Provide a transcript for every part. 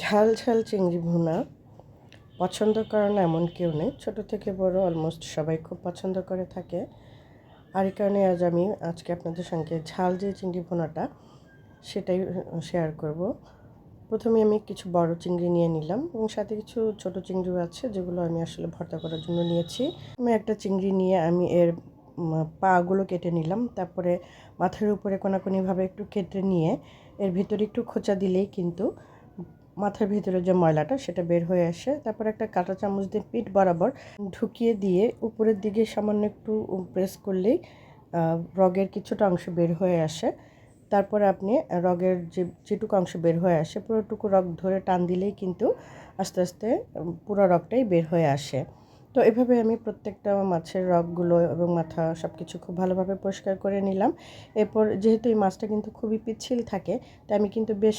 ঝাল ঝাল চিংড়ি ভুনা। পছন্দ করে না এমন কেউ নেই। ছোট থেকে বড় অলমোস্ট সবাই খুব পছন্দ করে থাকে। আর এই কারণে আজ আমি আজকে আপনাদের সঙ্গে ঝাল যে চিংড়ি ভুনাটা, সেটাই শেয়ার করব। প্রথমে আমি কিছু বড় চিংড়ি নিয়ে নিলাম এবং সাথে কিছু ছোট চিংড়িও আছে যেগুলো আমি আসলে ভর্তা করার জন্য নিয়েছি। আমি একটা চিংড়ি নিয়ে আমি এর পাগুলো কেটে নিলাম। তারপরে মাথার উপরে কোনাকুনিভাবে একটু কেটে নিয়ে এর ভিতরে একটু খোঁচা দিলেই কিন্তু মাথার ভিতরে যে ময়লাটা সেটা বের হয়ে আসে। তারপর একটা কাঁটা চামচ দিয়ে পিঠ বরাবর ঢুকিয়ে দিয়ে উপরের দিকে সামান্য একটু প্রেস করলেই রগের কিছুটা অংশ বের হয়ে আসে। তারপর আপনি রগের যে, যেটুকু অংশ বের হয়ে আসে, পুরোটুকু রগ ধরে টান দিলেই কিন্তু আস্তে আস্তে পুরো রগটাই বের হয়ে আসে। তো এভাবে আমি প্রত্যেকটা মাছের রগগুলো এবং মাথা সব কিছু খুব ভালোভাবে পরিষ্কার করে নিলাম। এরপর যেহেতু এই মাছটা কিন্তু খুবই পিচ্ছিল থাকে, তাই আমি কিন্তু বেশ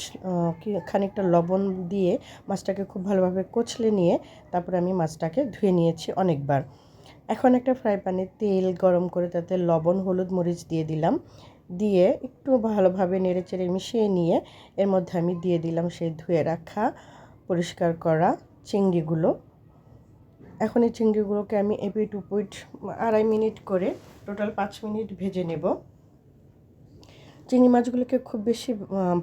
খানিকটা লবণ দিয়ে মাছটাকে খুব ভালোভাবে কচলে নিয়ে তারপরে আমি মাছটাকে ধুয়ে নিয়েছি অনেকবার। এখন একটা ফ্রাই প্যানে তেল গরম করে তাতে লবণ, হলুদ, মরিচ দিয়ে দিলাম। দিয়ে একটু ভালোভাবে নেড়ে চেড়ে মিশিয়ে নিয়ে এর মধ্যে আমি দিয়ে দিলাম সেই ধুয়ে রাখা, পরিষ্কার করা চিংড়িগুলো। এখন এই চিংড়িগুলোকে আমি এপিট উপিট আড়াই মিনিট করে টোটাল পাঁচ মিনিট ভেজে নেব। চিংড়ি মাছগুলোকে খুব বেশি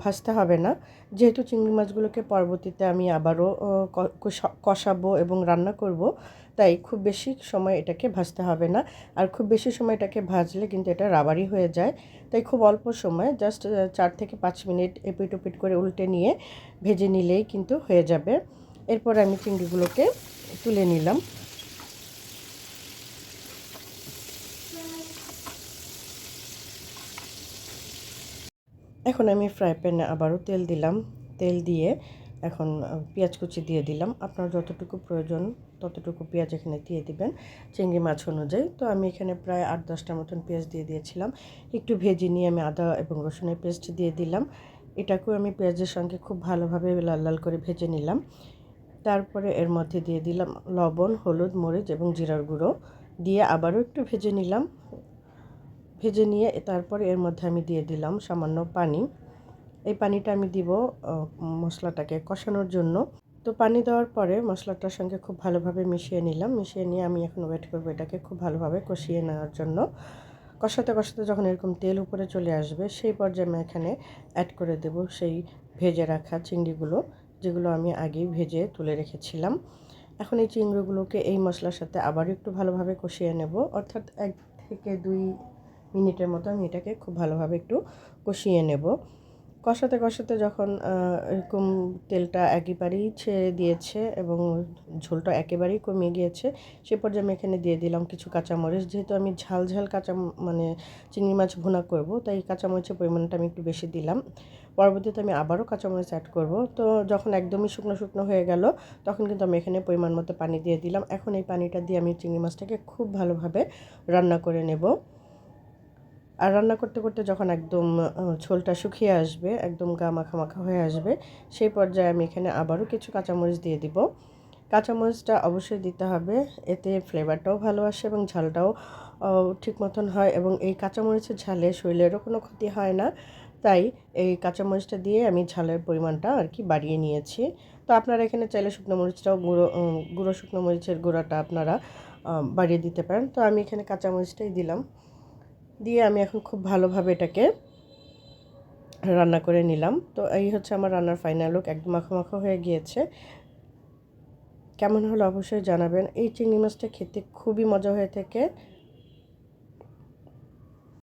ভাজতে হবে না। যেহেতু চিংড়ি মাছগুলোকে পরবর্তীতে আমি আবারও কষাবো এবং রান্না করব, তাই খুব বেশি সময় এটাকে ভাজতে হবে না। আর খুব বেশি সময় এটাকে ভাজলে কিন্তু এটা রাবারি হয়ে যায়। তাই খুব অল্প সময়, জাস্ট চার থেকে পাঁচ মিনিট এপিট ওপিট করে উল্টে নিয়ে ভেজে নিলেই কিন্তু হয়ে যাবে। এরপর আমি চিংড়িগুলোকে তুলে নিলাম। এখন আমি ফ্রাই প্যানে আবারও তেল দিলাম। তেল দিয়ে এখন পেঁয়াজ কুচি দিয়ে দিলাম। আপনার যতটুকু প্রয়োজন ততটুকু পেঁয়াজ এখানে দিয়ে দিবেন চিংড়ি মাছ অনুযায়ী। তো আমি এখানে প্রায় আট দশটার মতন পেঁয়াজ দিয়ে দিয়েছিলাম। একটু ভেজে নিয়ে আমি আদা এবং রসুনের পেস্ট দিয়ে দিলাম। এটাকেও আমি পেঁয়াজের সঙ্গে খুব ভালোভাবে লাল লাল করে ভেজে নিলাম। তারপরে এর মধ্যে দিয়ে দিলাম লবণ, হলুদ, মরিচ এবং জিরার গুঁড়ো। দিয়ে আবারও একটু ভেজে নিলাম। ভেজে নিয়ে তারপরে এর মধ্যে আমি দিয়ে দিলাম সামান্য পানি। এই পানিটা আমি দিব মশলাটাকে কষানোর জন্য। তো পানি দেওয়ার পরে মশলাটার সঙ্গে খুব ভালোভাবে মিশিয়ে নিলাম। মিশিয়ে নিয়ে আমি এখন ওয়েট করব এটাকে খুব ভালোভাবে কষিয়ে নেওয়ার জন্য। কষাতে কষাতে যখন এরকম তেল উপরে চলে আসবে, সেই পর্যায়ে আমি এখানে অ্যাড করে দেব সেই ভেজে রাখা চিংড়িগুলো। যেগুলো আমি আগেই ভেজে তুলে রেখেছিলাম। এখন এই চিংড়িগুলোকে এই মশলার সাথে আবার একটু ভালোভাবে কষিয়ে নেব। অর্থাৎ এক থেকে দুই মিনিটের মতো আমি এটাকে খুব ভালোভাবে একটু কষিয়ে নেব। কষাতে কষাতে যখন এরকম তেলটা একেবারেই ছেড়ে দিয়েছে এবং ঝোলটা একেবারেই কমে গিয়েছে, সে পর্যায়ে আমি এখানে দিয়ে দিলাম কিছু কাঁচামরিচ। যেহেতু আমি ঝাল ঝাল কাঁচা মানে চিংড়ি মাছ ভুনা করব, তাই কাঁচামরিচের পরিমাণটা আমি একটু বেশি দিলাম। পরবর্তীতে আমি আবারও কাঁচামরিচ অ্যাড করব। তো যখন একদমই শুকনো শুকনো হয়ে গেল, তখন কিন্তু আমি এখানে পরিমাণ মতো পানি দিয়ে দিলাম। এখন এই পানিটা দিয়ে আমি চিংড়ি মাছটাকে খুব ভালোভাবে রান্না করে নেব। আর রান্না করতে করতে যখন একদম ঝোলটা শুকিয়ে আসবে, একদম গা মাখা মাখা হয়ে আসবে, সেই পর্যায়ে আমি এখানে আবারও কিছু কাঁচামরিচ দিয়ে দিব। কাঁচামরিচটা অবশ্যই দিতে হবে, এতে ফ্লেভারটাও ভালো আসে এবং ঝালটাও ঠিক মতন হয় এবং এই কাঁচামরিচের ঝালে শরীরেরও কোনো ক্ষতি হয় না। তাই এই কাঁচামরিচটা দিয়ে আমি ঝালের পরিমাণটা আর কি বাড়িয়ে নিয়েছি। তো আপনারা এখানে চাইলে শুকনো মরিচটাও, গুঁড়ো গুঁড়ো শুকনো মরিচের গুঁড়োটা আপনারা বাড়িয়ে দিতে পারেন। তো আমি এখানে কাঁচামরিচটাই দিলাম। দিয়ে আমি এখন খুব ভালোভাবে এটাকে রান্না করে নিলাম। তো এই হচ্ছে আমার রান্নার ফাইনাল লুক একদম মাখো হয়ে গিয়েছে। কেমন হলো অবশ্যই জানাবেন। এই চিংড়ি মাছটা খেতে খুবই মজা হয়ে থাকে।